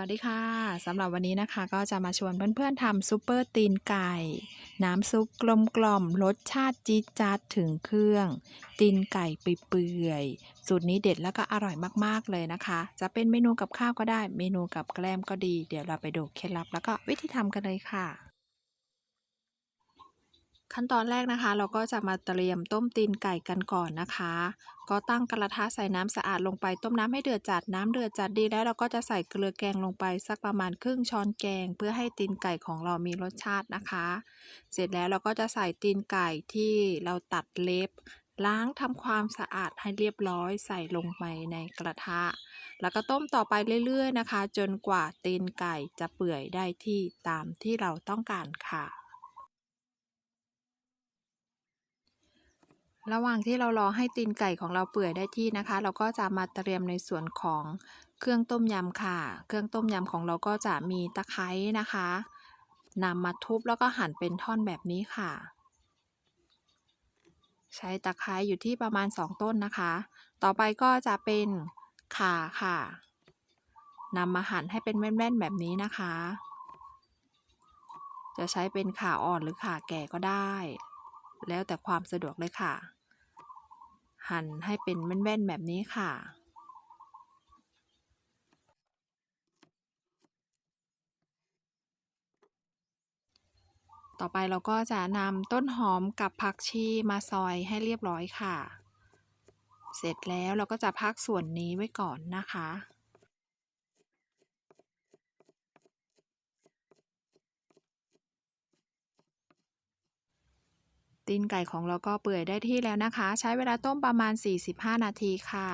วัสดีค่ะสำหรับวันนี้นะคะก็จะมาชวนเพื่อนๆทำซุปเปอร์ตีนไก่ น้ำซุปกลมกล่อมรสชาติจี๊ดจ๊าดถึงเครื่อง ตีนไก่เปื่อยสูตรนี้เด็ดแล้วก็อร่อยมากๆเลยนะคะ จะเป็นเมนูกับข้าวก็ได้ เมนูกับแกล้มก็ดี เดี๋ยวเราไปดูเคล็ดลับแล้วก็วิธีทำกันเลยค่ะ ขั้นตอนแรกนะคะ เราก็จะมาเตรียมต้มตีนไก่กันก่อนนะคะ ก็ตั้งกระทะใส่น้ำสะอาดลงไปต้มน้ำให้เดือดจัดน้ำเดือดจัดดีแล้วเราก็จะใส่เกลือแกงลงไปสักประมาณครึ่งช้อนแกง เพื่อให้ตีนไก่ของเรามีรสชาตินะคะ เสร็จแล้วเราก็จะใส่ตีนไก่ที่เราตัดเล็บ ล้างทำความสะอาดให้เรียบร้อยใส่ลงไปในกระทะ แล้วก็ต้มต่อไปเรื่อยๆนะคะ จนกว่าตีนไก่จะเปื่อยได้ที่ตามที่เราต้องการค่ะ ระหว่างที่เรารอให้ตีนไก่ของเราเปื่อยได้ที่นะคะ เราก็จะมาเตรียมในส่วนของเครื่องต้มยำค่ะ เครื่องต้มยำของเราก็จะมีตะไคร้นะคะนำมาทุบแล้วก็หั่นเป็นท่อนแบบนี้ค่ะ ใช้ตะไคร้อยู่ที่ประมาณ 2 ต้นนะคะ ต่อไปก็จะเป็นข่าค่ะนำมาหั่นให้เป็นแว่นๆแบบนี้นะคะ จะใช้เป็นข่าอ่อนหรือข่าแก่ก็ได้ แล้วแต่ความสะดวกเลยค่ะ หั่นให้เป็นแว่นๆแบบนี้ค่ะ ต่อไปเราก็จะนำต้นหอมกับผักชีมาซอยให้เรียบร้อยค่ะ เสร็จแล้วเราก็จะพักส่วนนี้ไว้ก่อนนะคะ ตีนไก่ของเราก็เปื่อยได้ที่แล้วนะคะ ใช้เวลาต้มประมาณ 45 นาทีค่ะ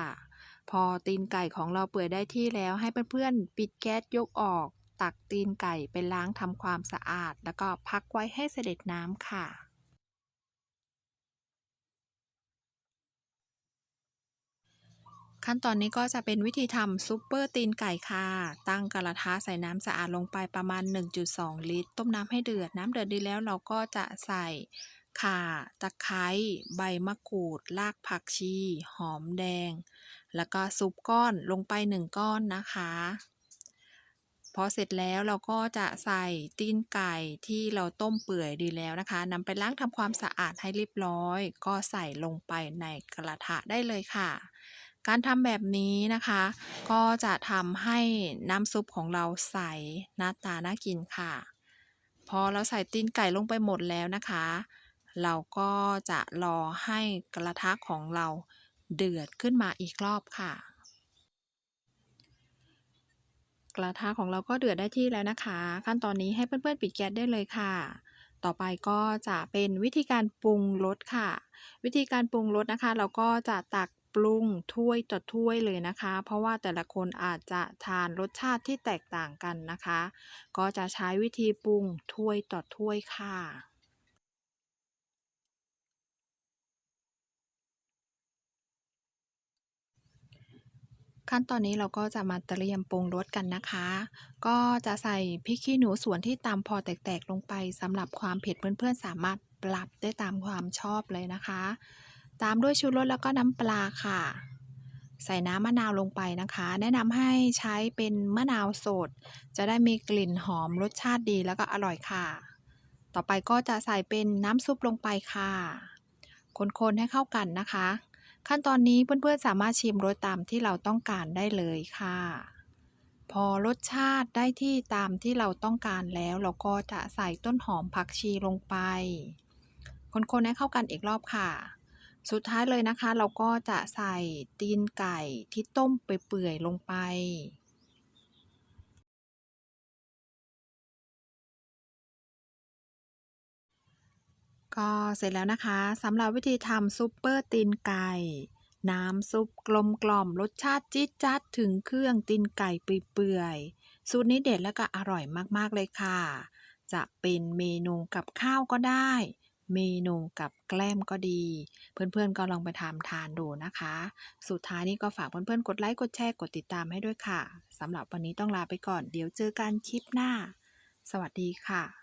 พอตีนไก่ของเราเปื่อยได้ที่แล้วให้เพื่อนๆปิดแก๊สยกออก ตักตีนไก่ไปล้างทำความสะอาด แล้วก็พักไว้ให้เสด็จน้ำค่ะขั้นตอนนี้ก็จะเป็นวิธีทำซุปเปอร์ตีนไก่ค่ะ ตั้งกระทะใส่น้ำสะอาดลงไปประมาณ 1.2 ลิตร ต้มน้ำให้เดือด น้ำเดือดดีแล้วเราก็จะใส่ ข่า ตะไคร้ ใบมะกรูด รากผักชี หอมแดง แล้วก็ซุปก้อนลงไป1ก้อนนะคะ พอเสร็จแล้วเราก็จะใส่ตีนไก่ที่เราต้มเปื่อยดีแล้วนะคะนำไปล้างทำความสะอาดให้เรียบร้อย ก็ใส่ลงไปในกระทะได้เลยค่ะการทำแบบนี้นะคะ ก็จะทำให้น้ำซุปของเราใสหน้าตาน่ากินค่ะ พอเราใส่ตีนไก่ลงไปหมดแล้วนะคะ เราก็จะรอให้กระทะของเราเดือดขึ้นมาอีกรอบค่ะ กระทะของเราก็เดือดได้ที่แล้วนะคะ ขั้นตอนนี้ให้เพื่อนๆปิดแก๊สได้เลยค่ะ ต่อไปก็จะเป็นวิธีการปรุงรสค่ะ วิธีการปรุงรสนะคะ เราก็จะตักปรุงถ้วยต่อถ้วยเลยนะคะ เพราะว่าแต่ละคนอาจจะทานรสชาติที่แตกต่างกันนะคะ ก็จะใช้วิธีปรุงถ้วยต่อถ้วยค่ะ ขั้นตอนนี้เราก็จะมาเตรียมปรุงรสกันนะคะ ก็จะใส่พริกขี้หนูส่วนที่ตำพอแตกๆลงไปสำหรับความเผ็ดเพื่อนๆสามารถปรับได้ตามความชอบเลยนะคะ ตามด้วยชูรสแล้วก็น้ำปลาค่ะ ใส่น้ำมะนาวลงไปนะคะ แนะนำให้ใช้เป็นมะนาวสด จะได้มีกลิ่นหอมรสชาติดีแล้วก็อร่อยค่ะ ต่อไปก็จะใส่เป็นน้ำซุปลงไปค่ะ คนๆให้เข้ากันนะคะ ขั้นตอนนี้เพื่อนๆสามารถชิมรสตามที่เราต้องการได้เลยค่ะ พอรสชาติได้ที่ตามที่เราต้องการแล้ว เราก็จะใส่ต้นหอมผักชีลงไป คนๆให้เข้ากันอีกรอบค่ะ สุดท้ายเลยนะคะ เราก็จะใส่ตีนไก่ที่ต้มเปื่อยๆลงไป ก็เสร็จแล้วนะคะสำหรับวิธีทำซุปเปอร์ตีนไก่ น้ำซุปกลมกล่อมรสชาติจี๊ดจ๊าดถึงเครื่องตีนไก่เปื่อยๆสูตรนี้เด็ดและก็อร่อยมากๆเลยค่ะ จะเป็นเมนูกับข้าวก็ได้ เมนูกับแกล้มก็ดี เพื่อนๆก็ลองไปทำทานดูนะคะ สุดท้ายนี้ก็ฝากเพื่อนๆกดไลค์กดแชร์กดติดตามให้ด้วยค่ะสำหรับวันนี้ต้องลาไปก่อน เดี๋ยวเจอกันคลิปหน้า สวัสดีค่ะ